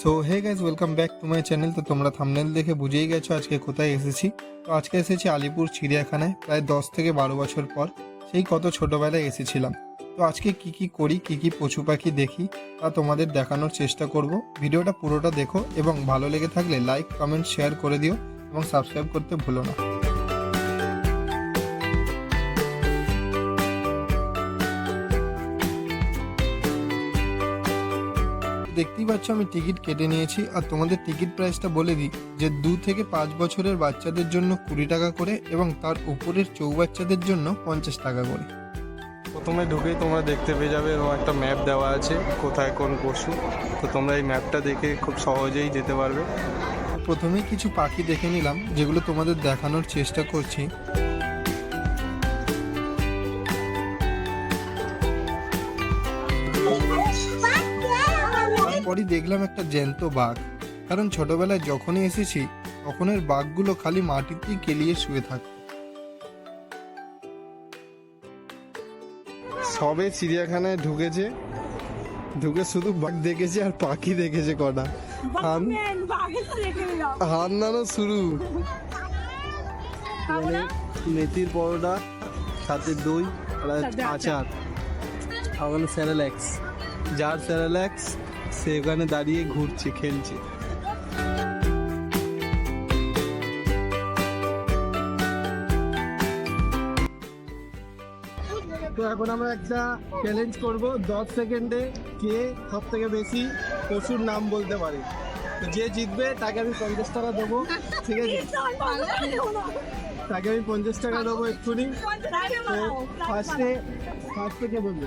So hey guys welcome back to my channel তো তোমরা thumbnail দেখে বুঝেই গেছো আজকে কোথায় এসেছি। তো আজকে এসেছি আলিপুর চিড়িয়াখানায়, প্রায় দশ থেকে বারো বছর পর। সেই কত ছোটোবেলায় এসেছিলাম। তো আজকে কি কি করি, কি কি পশু পাখি দেখি, তা তোমাদের দেখানোর চেষ্টা করব। ভিডিওটা পুরোটা দেখো এবং ভালো লেগে থাকলে লাইক কমেন্ট শেয়ার করে দিও এবং সাবস্ক্রাইব করতে ভুলো না। দেখতেই পাচ্ছ আমি টিকিট কেটে নিয়েছি। আর তোমাদের টিকিট প্রাইসটা বলে দিই যে দু থেকে পাঁচ বছরের বাচ্চাদের জন্য কুড়ি টাকা করে এবং তার উপরের চৌবাচ্চাদের জন্য পঞ্চাশ টাকা করে। প্রথমে ঢুকেই তোমরা দেখতে পেয়ে যাবে এরকম একটা ম্যাপ দেওয়া আছে কোথায় কোন পশু। তো তোমরা এই ম্যাপটা দেখে খুব সহজেই যেতে পারবে। প্রথমেই কিছু পাখি দেখে নিলাম যেগুলো তোমাদের দেখানোর চেষ্টা করছি। তারপরই দেখলাম একটা জ্যান্ত বাঘ। কারণ ছোটবেলায় যখনই এসেছি তখনের বাঘগুলো খালি মাটিতেই কেলিয়ে শুয়ে থাকতো। সবে চিড়িয়াখানায় ঢুকেছে। ঢুকে শুধু বাঘ দেখেছে আর পাখি দেখেছে কটা। হান বাঘের তো দেখে নিলাম হান নানো শুরু মানে মেথির পরোটা সাথে দই আর আচার। ওখানে স্যারেল্যাক্স যার স্যারেল্যাক্স সে ওখানে দাঁড়িয়ে ঘুরছে খেলছে। তো এখন আমরা একটা চ্যালেঞ্জ করব। দশ সেকেন্ডে কে সব থেকে বেশি পশুর নাম বলতে পারে? তো যে জিতবে তাকে আমি পঞ্চাশ টাকা দেবো। ঠিক আছে? তাকে আমি পঞ্চাশ টাকা দেবো এক্ষুনি। তো ফার্স্টে ফার্স্টে কে বলবে?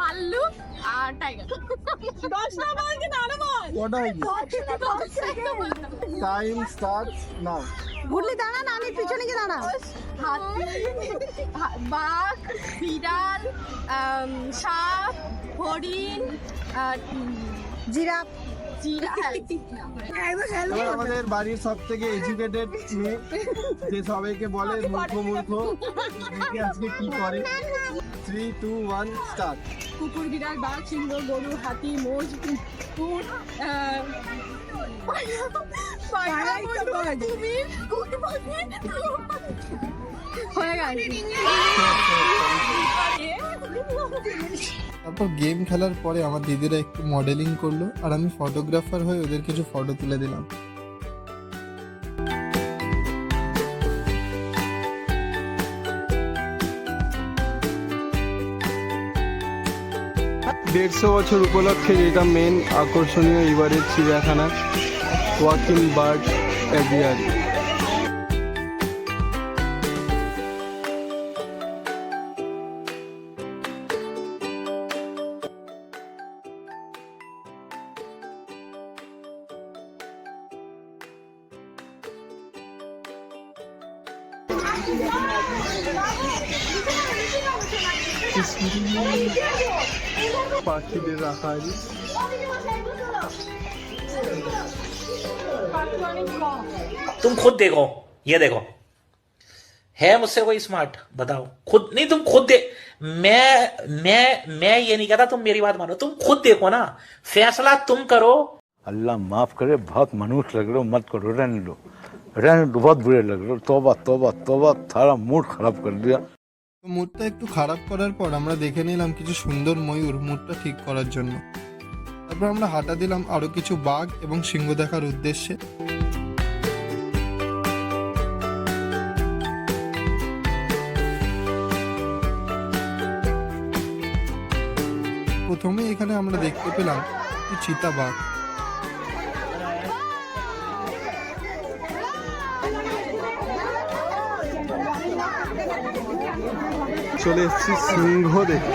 ভাল্লুক আর টাইগার। দশটা বল কি আরও বল? কটা টাইম স্টার্ট নাও ঘুরলি দাঁড়া না আমি পিছনে গিয়ে দাঁড়া। হাতি বাঘ বিড়াল সাপ হরিণ আর জিরাফ। আমাদের বাড়ির সব থেকে এডুকেটেড মেয়ে যে সবাইকে বলে মূর্খ মূর্খ। আজকে কি করে। থ্রি টু ওয়ান স্টার্ট কুকুর বিড়াল বাঘ সিংহ গরু হাতি মোষ কুকুর হয়ে গেছে। তারপর গেম খেলার পরে আমার দিদিরা একটু মডেলিং করল, আর আমি ফটোগ্রাফার হয়ে ওদের কিছু ফটো তুলে দিলাম। দেড়শো বছর উপলক্ষে যেটা মেন আকর্ষণীয় এবারের চিড়িয়াখানা ওয়াকিং বার্ড অ্যাভিয়ারি পাখিদের রাখা আছে तुम खुद देखो ये देखो है मुझसे कोई स्मार्ट बताओ खुद नहीं तुम खुद दे मैं मैं मैं ये नहीं कहता तुम मेरी बात मानो तुम खुद देखो ना फैसला तुम करो अल्लाह माफ करे बहुत मनुष्य लग रहे हो मत करो रहने दो रहने दो बहुत बुरे लग रहे हो तोबा तोबा तोबा थारा मूड खराब कर दिया তো মুডটা একটু খারাপ করার পর আমরা দেখে নিলাম কিছু সুন্দর ময়ূর মুডটা ঠিক করার জন্য তারপর আমরা হাঁটা দিলাম আরো কিছু বাঘ এবং সিংহ দেখার উদ্দেশ্যে প্রথমে এখানে আমরা দেখতে পেলাম একটি চিতা বাঘ চলে এসেছি সিংহ দেখে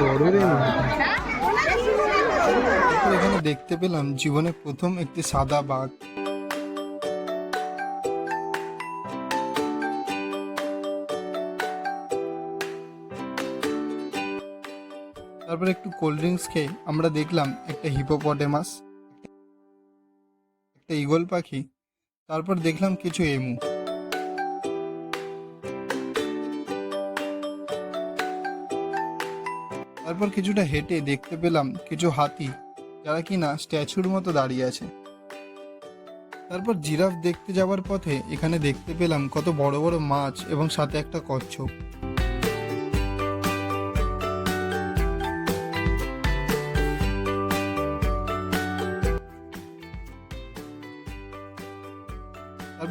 বড় এখানে দেখতে পেলাম জীবনে প্রথম একটি সাদা বাঘ। তারপর একটু কোল্ড ড্রিঙ্কস খেয়ে আমরা দেখলাম একটা হিপোপটেমাস একটা ঈগল পাখি। তারপর দেখলাম কিছু এমু। তারপর কিছুটা হেঁটে দেখতে পেলাম কিছু হাতি, যারা কিনা স্ট্যাচুর মতো দাঁড়িয়ে আছে। তারপর জিরাফ দেখতে যাওয়ার পথে এখানে দেখতে পেলাম কত বড় বড় মাছ এবং সাথে একটা কচ্ছপ।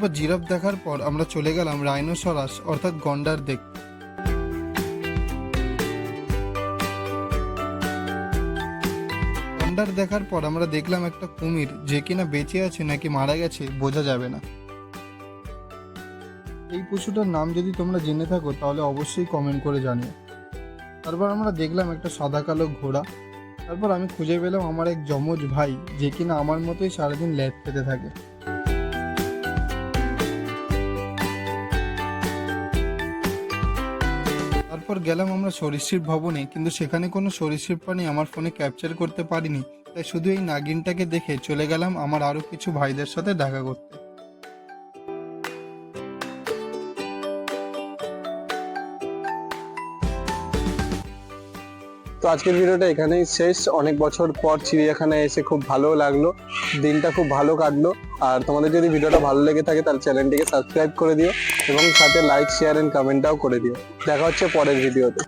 তারপর জিরাফ দেখার পর আমরা চলে গেলাম রাইনোসরাস, অর্থাৎ গন্ডার দেখতে। গন্ডার দেখার পর আমরা দেখলাম একটা কুমির, যে কিনা বেঁচে আছে নাকি মারা গেছে, বোঝা যাবে না। এই পশুটার নাম যদি তোমরা জেনে থাকো, তাহলে অবশ্যই কমেন্ট করে জানিও। তারপর আমরা দেখলাম একটা সাদা কালো ঘোড়া। তারপর আমি খুঁজে পেলাম আমার এক যমজ ভাই, যে কিনা আমার মতোই সারাদিন ল্যাদ পেতে থাকে। তারপর গেলাম আমরা সরীসৃপ ভবনে, কিন্তু সেখানে কোনো সরীসৃপ প্রাণী আমার ফোনে ক্যাপচার করতে পারিনি। তাই শুধু এই নাগিনটাকে দেখে চলে গেলাম আমার আরও কিছু ভাইদের সাথে দেখা করতে। তো আজকের ভিডিওটা এখানেই শেষ। অনেক বছর পর চিড়িয়াখানায় এসে খুব ভালো লাগল, দিনটা খুব ভালো কাটলো। আর তোমাদের যদি ভিডিওটা ভালো লেগে থাকে তাহলে চ্যানেলটিকে সাবস্ক্রাইব করে দিও। এবং সাথে লাইক শেয়ার এন্ড কমেন্টটাও করে দিও। দেখা হচ্ছে পরের ভিডিওতে